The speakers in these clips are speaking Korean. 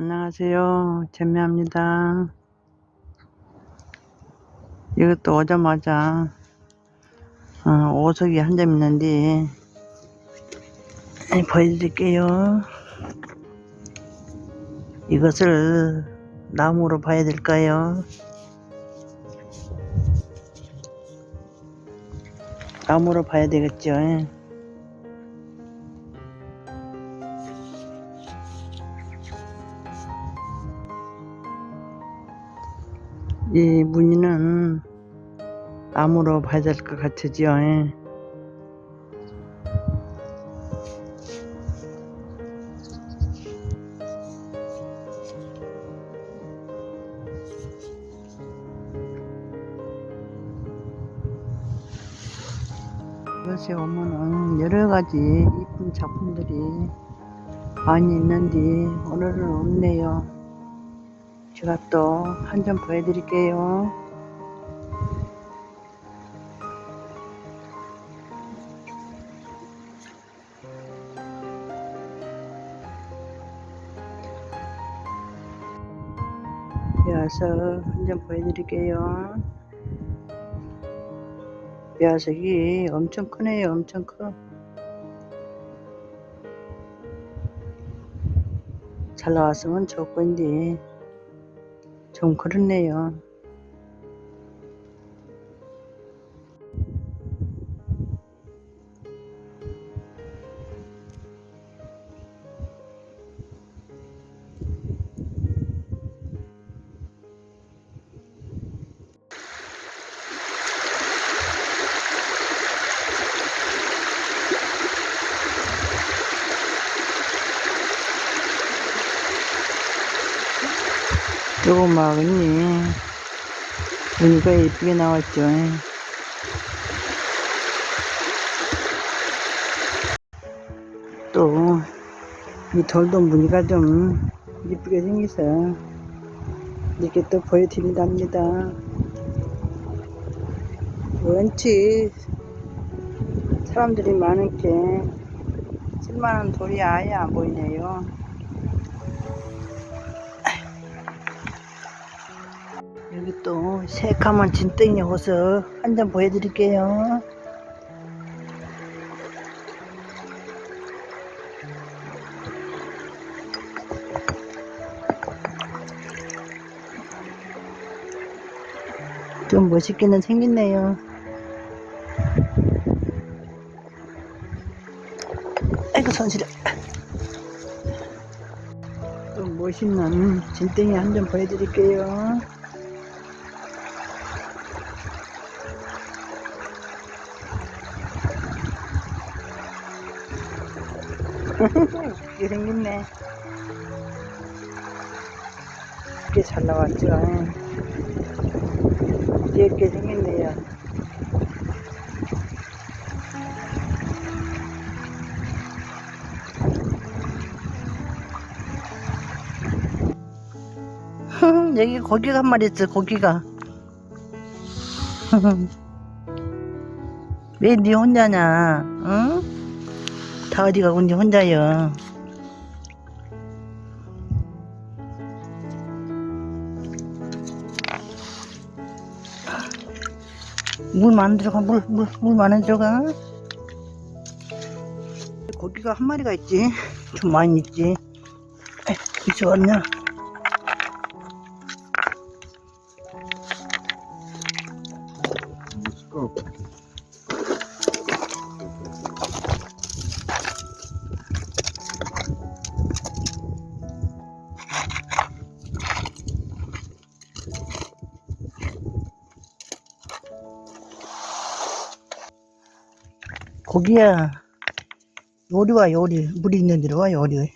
안녕하세요. 재미합니다. 이것도 오자마자 어, 오석이 한 점 있는데 네, 보여드릴게요. 이것을 나무로 봐야 될까요? 나무로 봐야 되겠죠. 이 무늬는 나무로 봐야 될 것 같으죠. 예. 이것에 오면은 여러 가지 이쁜 작품들이 많이 있는데 오늘은 없네요. 제가 또 한 점 보여드릴게요. 벼석 한점 보여드릴게요. 벼석이 엄청 크네요. 엄청 커. 잘 나왔으면 좋을 건데 좀 그렇네요. 언니 무늬가 예쁘게 나왔죠. 또 이 돌도 무늬가 좀 예쁘게 생겨서 이렇게 또 보여드린답니다. 원치 사람들이 많은 게 쓸만한 돌이 아예 안 보이네요. 여기 또 새까만 진땡이 호수 한점 보여드릴게요. 좀 멋있게는 생겼네요. 아이고 손시려. 좀 멋있는 진땡이 한 점 보여드릴게요. 이게 생겼네. 이게 잘 나왔죠. 귀엽게 생겼네요. 여기 고기가 한 마리 있어, 고기가. 왜 니 혼자냐, 응? 다 어디 가고 니 혼자요. 물 많이 들어가, 물, 물, 물 많이 들어가. 고기가 한 마리가 있지. 좀 많이 있지. 이쪽 왔냐? 고기야. 요리 와, 요리. 물이 있는 데로 와, 요리.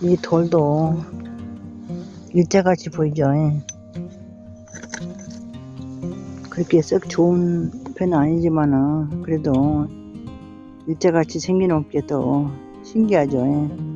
이 돌도 일자같이 보이죠. 예. 그렇게 썩 좋은 편은 아니지만은 그래도 일제같이 게또 신기하죠.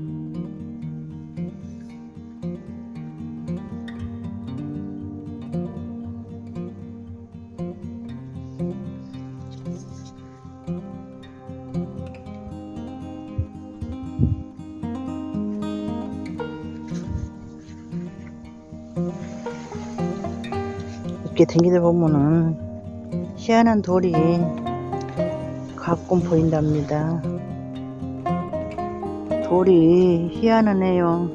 예. 이렇게 댕기다 보면은 희한한 돌이 가끔 보인답니다. 돌이 희한하네요.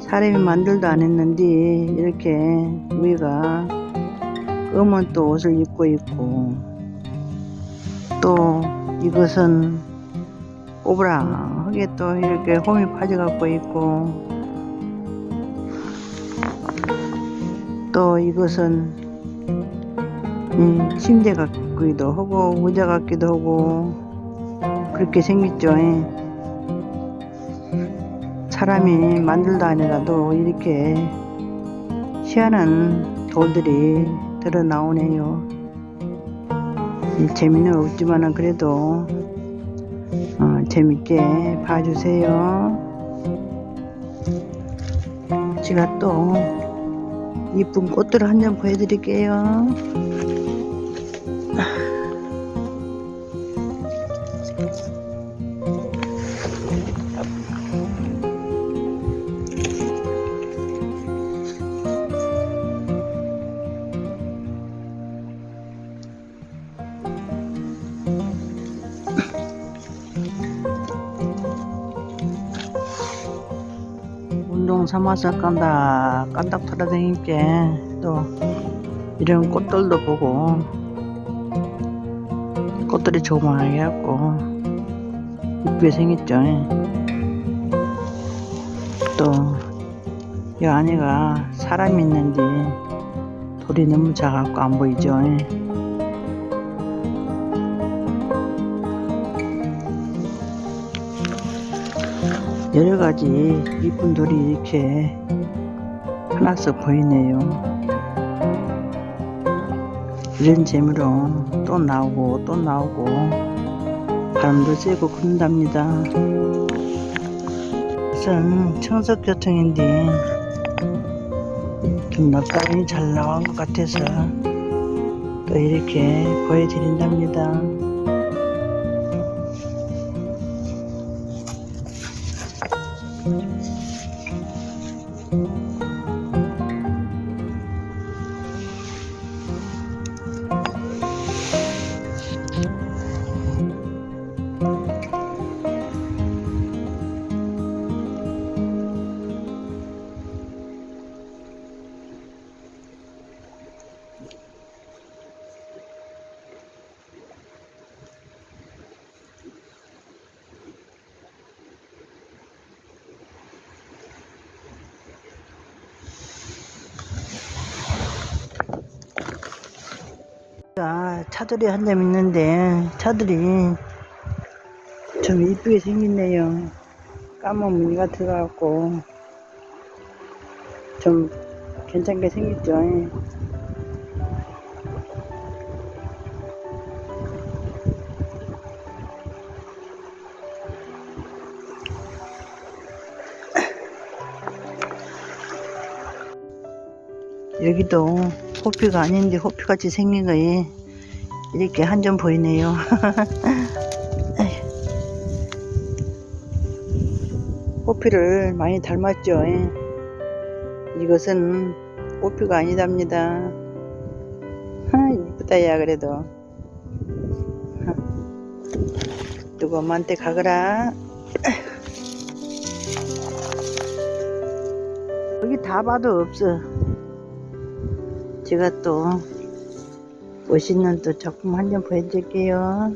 사람이 만들도 안 했는데 이렇게 위가 검은 또 옷을 입고 있고 또 이것은 오브라하게 또 이렇게 홈이 빠져갖고 있고 또 이것은 음, 침대 같기도 하고 의자 같기도 하고 그렇게 생겼죠. 예. 사람이 만들다 아니라도 이렇게 희한한 돌들이 드러 나오네요. 재미는 없지만은 그래도 어, 재밌게 봐주세요. 제가 또 이쁜 꽃들을 한점 보여드릴게요. 운동 삼아서 깐다 깐닥 돌아다니게. 또 이런 꽃들도 보고 꽃들이 조그맣게 갖고. 이쁘게 생겼죠. 또이 안에가 사람이 있는데 돌이 너무 작아갖고 안 보이죠 여러 가지 이쁜 돌이 이렇게 하나씩 보이네요. 이런 재미로 또 나오고 또 나오고 바람도 쐬고 그런답니다. 우선 청석교통인데 좀 넉다운이 잘 나온 것 같아서 또 이렇게 보여드린답니다. 자, 차들이 한 점 있는데 차들이 좀 이쁘게 생겼네요. 까만 무늬가 들어갔고 좀 괜찮게 생겼죠. 여기도 호피가 아닌데 호피같이 생긴 거에 이렇게 한 점 보이네요. 호피를 많이 닮았죠. 예. 이것은 호피가 아니답니다. 하, 이쁘다 야 그래도. 누구 엄마한테 가거라. 여기 다 봐도 없어. 제가 또 멋있는 또 작품 한 점 보여드릴게요.